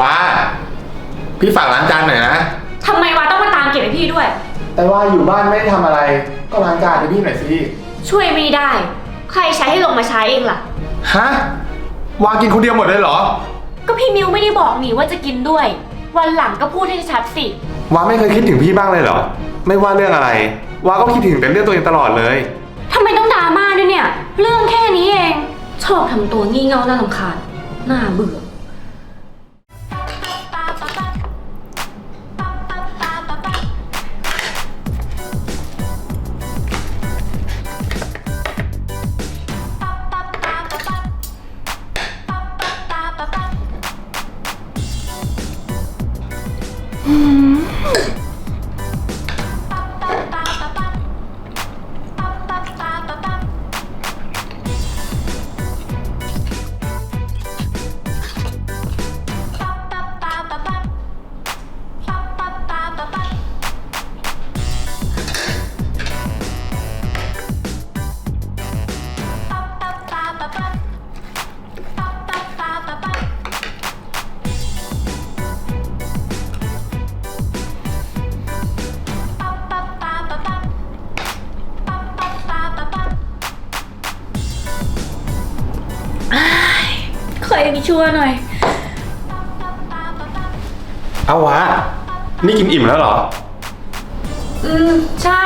ว้า พี่ฝากล้างจานหน่อยนะ ทำไมวาต้องมาตามเก็บให้พี่ด้วย แต่ว่าอยู่บ้านไม่ได้ทำอะไร ก็ล้างจานให้พี่หน่อยสิ ช่วยไม่ได้ ใครใช้ให้ลงมาใช้เองล่ะ ฮะ วากินคนเดียวหมดเลยเหรอ ก็พี่มิวไม่ได้บอกนี่ว่าจะกินด้วย วันหลังก็พูดให้ชัดสิ วาไม่เคยคิดถึงพี่บ้างเลยเหรอ ไม่ว่าเรื่องอะไร วาก็คิดถึงแต่เรื่องตัวเองตลอดเลย ทำไมต้องดราม่าด้วยเนี่ย เรื่องแค่นี้เอง ชอบทำตัวงี่เง่าน่ารำคาญน่าเบื่อ ใครมีชั่วหน่อย เอาวะ นี่กินอิ่มแล้วเหรอ อืม ใช่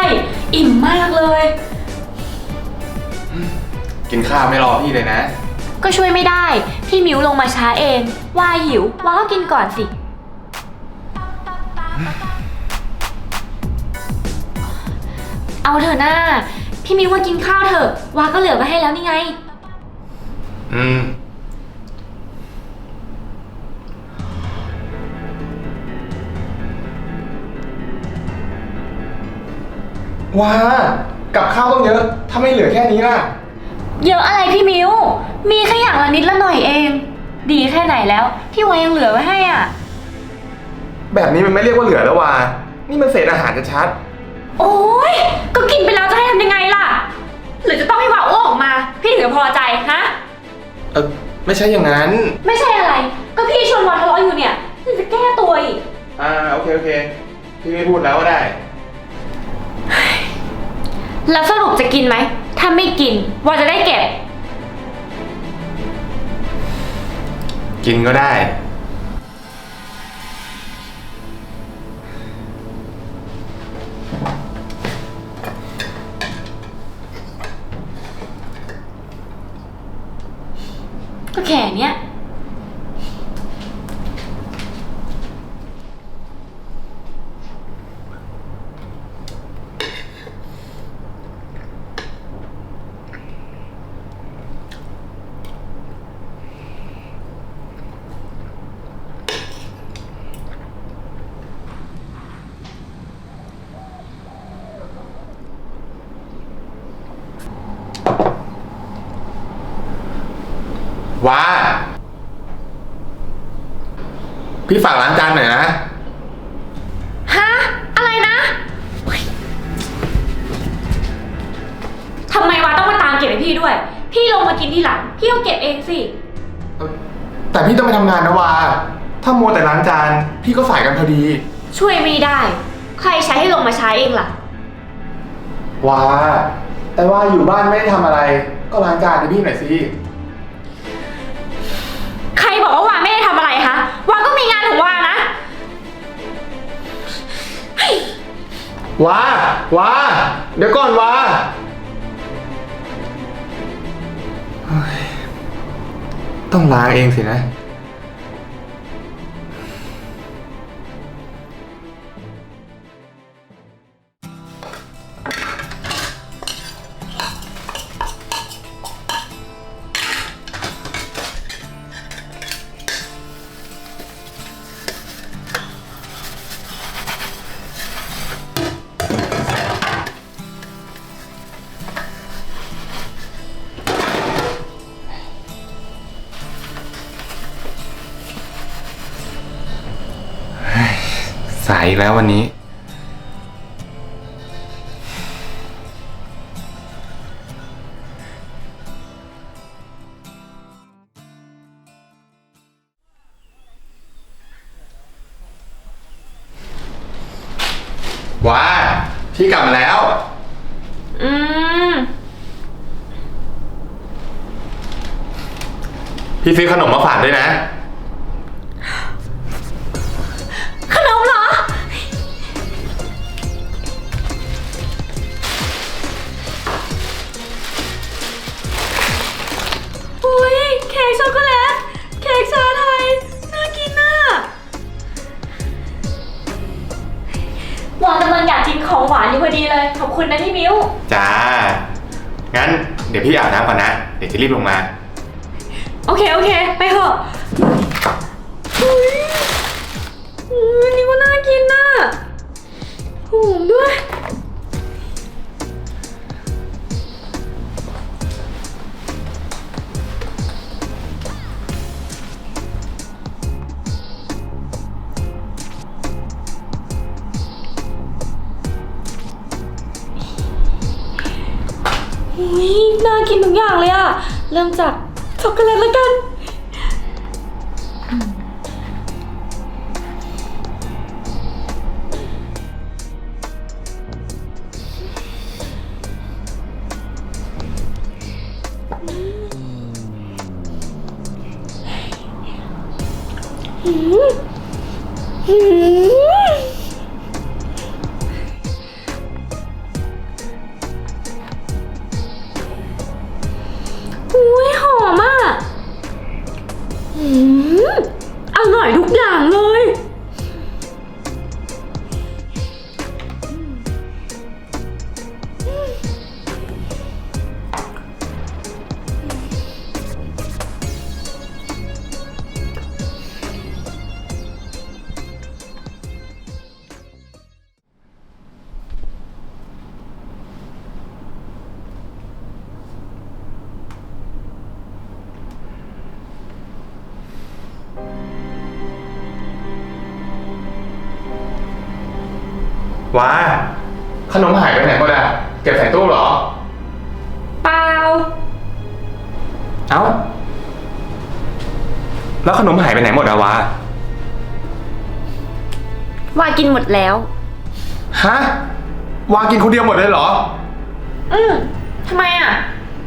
อิ่มมากเลย กินข้าวไม่รอพี่เลยนะ ก็ช่วยไม่ได้ พี่มิวลงมาช้าเอง ว่าหิว ว่าก็กินก่อนสิ เอาเถอะหน้า พี่มิวว่ากินข้าวเถอะวาก็เหลือไว้ให้แล้วนี่ไง อืม ว้ากับข้าวต้องเยอะถ้าไม่เหลือแค่นี้ล่ะ เยอะอะไรพี่มิว มีแค่อย่างละนิดละหน่อยเอง ดีแค่ไหนแล้ว ที่วายังเหลือไว้ให้อะ แบบนี้มันไม่เรียกว่าเหลือแล้ววานี่มันเศษอาหารชัดโอ้ยก็กินไปแล้วจะให้ทำยังไงล่ะ หรือจะต้องให้วาอ้วกออกมา พี่ถึงจะพอใจฮะ ๆเออไม่ใช่อย่างนั้น ไม่ใช่อะไร ก็พี่ชวนวาทะเลาะอยู่เนี่ยยังจะแก้ตัวอีก อ่าโอเคโอเค พี่ไม่พูดแล้วก็ได้ แล้วสรุปจะกินไหม ถ้าไม่กินวาจะได้เก็บ กินก็ได้ ก็แค่เนี้ย ว้า พี่ฝากล้างจานหน่อยนะ ฮะ อะไรนะทำไมวาต้องมาตามเก็บให้พี่ด้วย พี่ลงมากินทีหลัง พี่ก็เก็บเองสิ แต่พี่ต้องไปทำงานนะวา ถ้ามัวแต่ล้างจาน พี่ก็สายกันพอดี ช่วยไม่ได้ ใครใช้ให้ลงมาใช้เองล่ะ ว้า แต่ว่าอยู่บ้านไม่ได้ทำอะไร ก็ล้างจานให้พี่หน่อยสิ ใครบอกว่าวาไม่ได้ทำอะไรคะ วาก็มีงานของวานะ วาวาเดี๋ยวก่อนวาต้องล้างเองสินะ กแล้ววันนี้ ว้าพี่กลับมาแล้ว อืม พี่ซื้อขนมมาฝากด้วยนะ จะรีบลงมา โอเค โอเค ไปเถอะอุ้ยมันนี่ก็น่ากินน่ะหอมด้วย อุ้ยน่ากินทุกอย่างเลยอะเริ่มจากช็อกโกแลตแล้วกัน อืมอืม ว้า ขนมหายไปไหนหมดอะเก็บใส่ตู้เหรอ เปล่า เอ้า แล้วขนมหายไปไหนหมดอะวะว่ากินหมดแล้ว ฮะ วากินคนเดียวหมดเลยเหรอ อืมทำไมอะ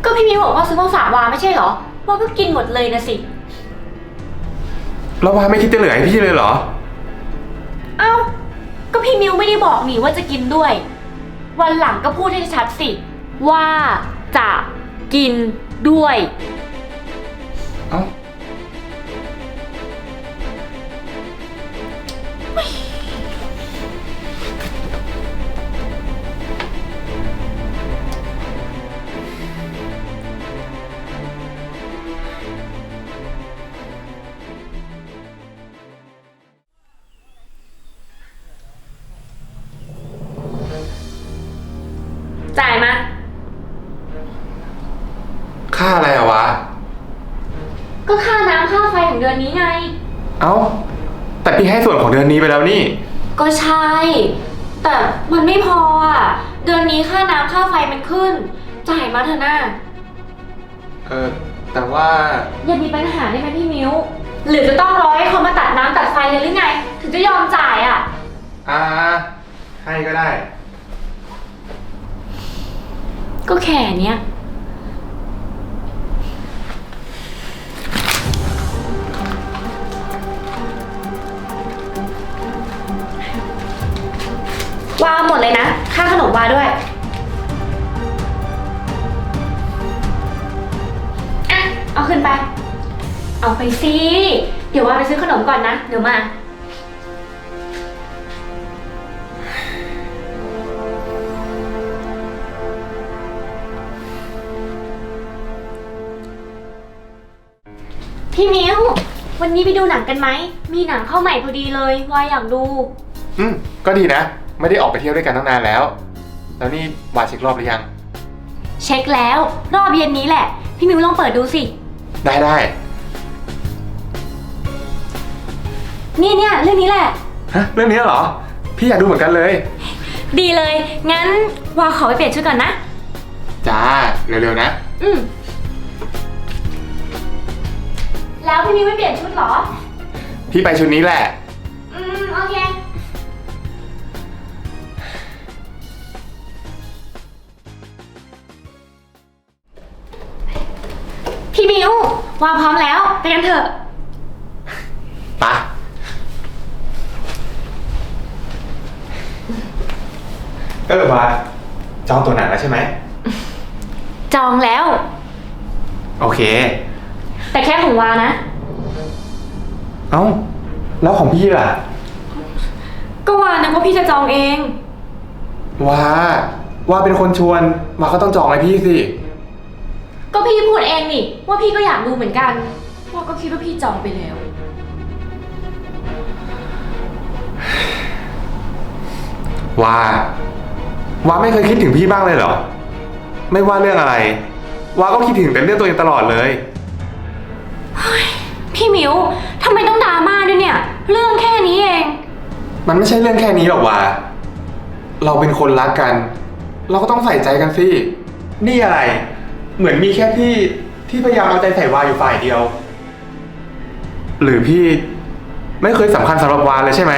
ก็พี่มิวบอกว่าซื้อมาฝากวาไม่ใช่เหรอวาก็กินหมดเลยนะสิ แล้ววาไม่คิดจะเหลือให้พี่เลยเหรอเอ้า ก็พี่มิวไม่ได้บอกนี่ว่าจะกินด้วย วันหลังก็พูดให้ชัดสิ ว่าจะกินด้วย ค่าน้ำค่าไฟของเดือนนี้ไง เอ้า แต่พี่ให้ส่วนของเดือนนี้ไปแล้วนี่ ก็ใช่ แต่มันไม่พออะ เดือนนี้ค่าน้ำค่าไฟมันขึ้น จ่ายมาเถอะนะเออแต่ว่า อย่ามีปัญหาได้ไหมพี่มิ้ว หรือจะต้องรอให้เขามาตัดน้ำตัดไฟเลยหรือไง ถึงจะยอมจ่ายอะ อ่า ให้ก็ได้ ก็แค่เนี้ย วาหมดเลยนะ ค่าขนมวาด้วยอะเอาขึ้นไป เอาไปสิ เดี๋ยววาไปซื้อขนมก่อนนะ เดี๋ยวมา พี่มิววันนี้ไปดูหนังกันไหม มีหนังเข้าใหม่พอดีเลยวาอยากดู อืม ก็ดีนะ ไม่ได้ออกไปเที่ยวด้วยกันตั้งนานแล้ว แล้วนี่วาเช็ครอบหรือยัง เช็คแล้ว รอบเย็นนี้แหละ พี่มิวลองเปิดดูสิ ได้ได้นี่เนี่ยเรื่องนี้แหละ ฮะเรื่องนี้เหรอ พี่อยากดูเหมือนกันเลย ดีเลย งั้นวาขอไปเปลี่ยนชุดก่อนนะ จ้า เร็วๆนะ อืม แล้วพี่มิวไม่เปลี่ยนชุดเหรอ พี่ไปชุดนี้แหละ อืม โอเค มิววาพร้อมแล้ว ไปกันเถอะ ปะเออว่าจองตัวหนังแล้วใช่ไหม จองแล้ว โอเค แต่แค่ของวานะ เอ้า แล้วของพี่ล่ะ ก็วานะว่าพี่จะจองเอง ว่า ว่าเป็นคนชวนว่าก็ต้องจองให้พี่สิ ก็พี่พูดเองนี่ว่าพี่ก็อยากดูเหมือนกันวาก็คิดว่าพี่จองไปแล้ว ว่าว่าไม่เคยคิดถึงพี่บ้างเลยเหรอ ไม่ว่าเรื่องอะไร ว่าก็คิดถึงแต่เรื่องตัวเองตลอดเลยพี่มิวทำไมต้องดราม่าด้วยเนี่ย เรื่องแค่นี้เอง มันไม่ใช่เรื่องแค่นี้หรอกว่า เราเป็นคนรักกัน เราก็ต้องใส่ใจกันสิ นี่อะไร เหมือนมีแค่พี่ที่พยายามเอาใจใส่วาอยู่ฝ่ายเดียว หรือพี่ไม่เคยสำคัญสำหรับวาเลยใช่ไหม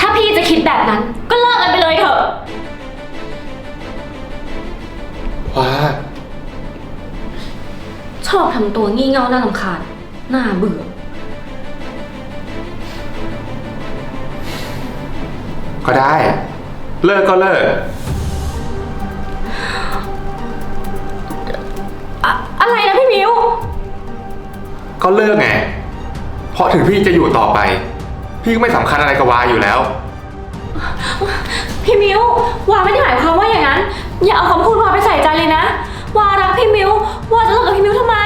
ถ้าพี่จะคิดแบบนั้น ก็เลิกกันไปเลยเถอะว้าชอบทำตัวงี่เง่าน่ารำคาญน่าเบื่อ ก็ได้ เลิกก็เลิก อะอะไรนะพี่มิว ก็เลิกไง เพราะถึงพี่จะอยู่ต่อไป พี่ก็ไม่สำคัญอะไรกับวาอยู่แล้ว พี่มิววาไม่ได้หมายความว่าอย่างนั้น อย่าเอาคำพูดวาไปใส่ใจเลยนะ วารักพี่มิววาจะเลิกกับพี่มิวทำไม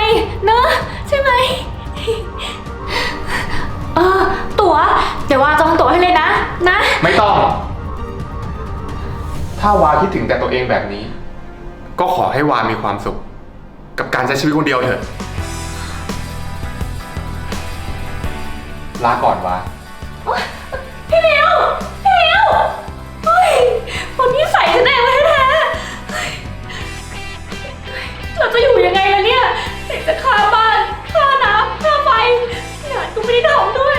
เนอะใช่ไหมเออตั๋วเดี๋ยววาจองตั๋วให้เลยนะ นะ ไม่ต้อง ถ้าวาคิดถึงแต่ตัวเองแบบนี้ ก็ขอให้วามีความสุข กับการใช้ชีวิตคนเดียวเถอะ ลาก่อนวาพี่มิวพี่มิวเฮ้ยคนที่ใส่ฉันเองเลยแท้ๆเฮ้ยเราจะอยู่ยังไงล่ะเนี่ยเด็กจะค่าบ้าน ค่าน้ำค่าไฟงานก็ไม่ได้ทำด้วย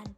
น